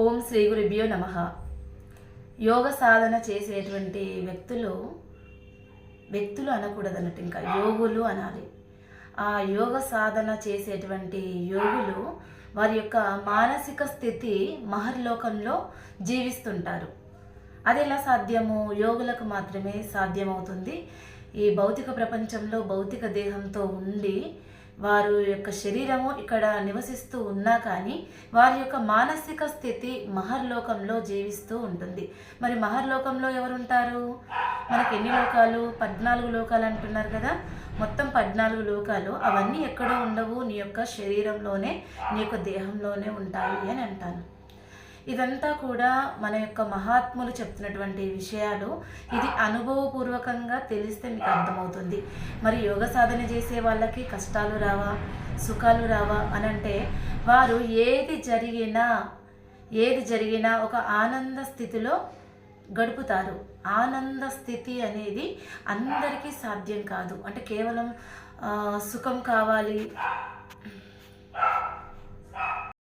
ఓం శ్రీ గురుభ్యో నమ. యోగ సాధన చేసేటువంటి వ్యక్తులు వ్యక్తులు అనకూడదు అన్నట్టు ఇంకా యోగులు అనాలి. ఆ యోగ సాధన చేసేటువంటి యోగులు వారి యొక్క మానసిక స్థితి మహర్లోకంలో జీవిస్తుంటారు. అది ఎలా సాధ్యము? యోగులకు మాత్రమే సాధ్యమవుతుంది. ఈ భౌతిక ప్రపంచంలో భౌతిక దేహంతో ఉండి వారు యొక్క శరీరము ఇక్కడ నివసిస్తూ ఉన్నా కానీ వారి యొక్క మానసిక స్థితి మహర్లోకంలో జీవిస్తూ ఉంటుంది. మరి మహర్లోకంలో ఎవరుంటారు? మనకి ఎన్ని లోకాలు? పద్నాలుగు లోకాలు అంటున్నారు కదా. మొత్తం పద్నాలుగు లోకాలు అవన్నీ ఎక్కడో ఉండవు. నీ యొక్క శరీరంలోనే నీ యొక్క దేహంలోనే ఉంటాయి అని అంటాను. ఇదంతా కూడా మన యొక్క మహాత్ములు చెప్తున్నటువంటి విషయాలు. ఇది అనుభవపూర్వకంగా తెలిస్తే మీకు అర్థమవుతుంది. మరి యోగ సాధన చేసే వాళ్ళకి కష్టాలు రావా? సుఖాలు రావా? అని అంటే వారు ఏది జరిగినా ఏది జరిగినా ఒక ఆనంద స్థితిలో గడుపుతారు. ఆనంద స్థితి అనేది అందరికీ సాధ్యం కాదు. అంటే కేవలం సుఖం కావాలి